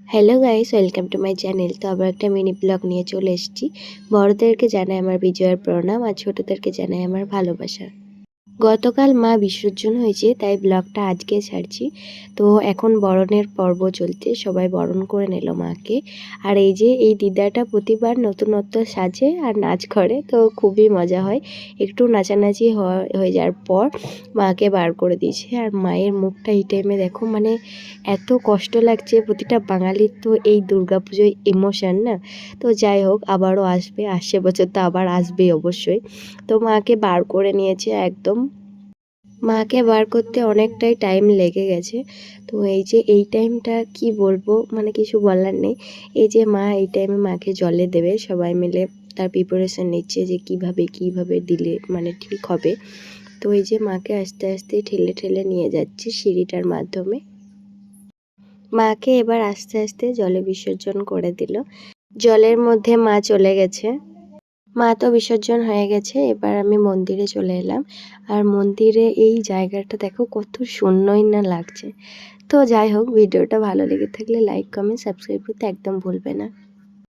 Hello guys welcome to my channel তো আবার একটা মিনি ব্লগ নিয়ে চলে এসেছি। বড়দেরকে জানাই আমার বিজয়ের প্রণাম আর ছোটদেরকে জানাই আমার ভালোবাসা। গতকাল মা বিসর্জন হয়েছে, তাই ব্লগটা আজকে ছাড়ছি। তো এখন বরণের পর্ব চলছে, সবাই বরণ করে নিল মাকে। আর এই যে এই দিদাটা প্রতিবার নতুনত্ব সাজে আর নাচ করে, তো খুবই মজা হয়। একটু নাচানাচি হয়- যাওয়ার পর মাকে বার করে দিয়েছে। আর মায়ের মুখটা এই টাইমে দেখো মানে এত কষ্ট লাগছে, প্রতিটা বাঙালির তো এই দুর্গাপুজোয় ইমোশন না? তো যাই হোক, আবারও আসবে, আসছে বছর তো আবার আসবেই অবশ্যই। তো মাকে বার করে নিয়েছে একদম মাকে বার করতে অনেকটাই টাইম লেগে গেছে। তো এই যে এই টাইমটা কি বলব? মানে কিছু বলার নেই। এই যে মা এই টাইমে মাকে জলে দেবে, সবাই মিলে তার প্রিপারেশন নিচ্ছে যে কীভাবে কীভাবে দিলে মানে ঠিক হবে। তো এই যে মাকে আস্তে আস্তে ঠেলে ঠেলে নিয়ে যাচ্ছে সিঁড়িটার মাধ্যমে। মাকে এবার আস্তে আস্তে জলে বিসর্জন করে দিল। জলের মধ্যে মা চলে গেছে। মা তো বিসর্জন হয়ে গেছে, এবার আমি মন্দিরে চলে এলাম। আর মন্দিরে এই জায়গাটা দেখো কত শূন্যই না লাগছে। তো যাই হোক, ভিডিওটা ভালো লেগে থাকলে লাইক কমেন্ট সাবস্ক্রাইব করতে একদম ভুলবে না।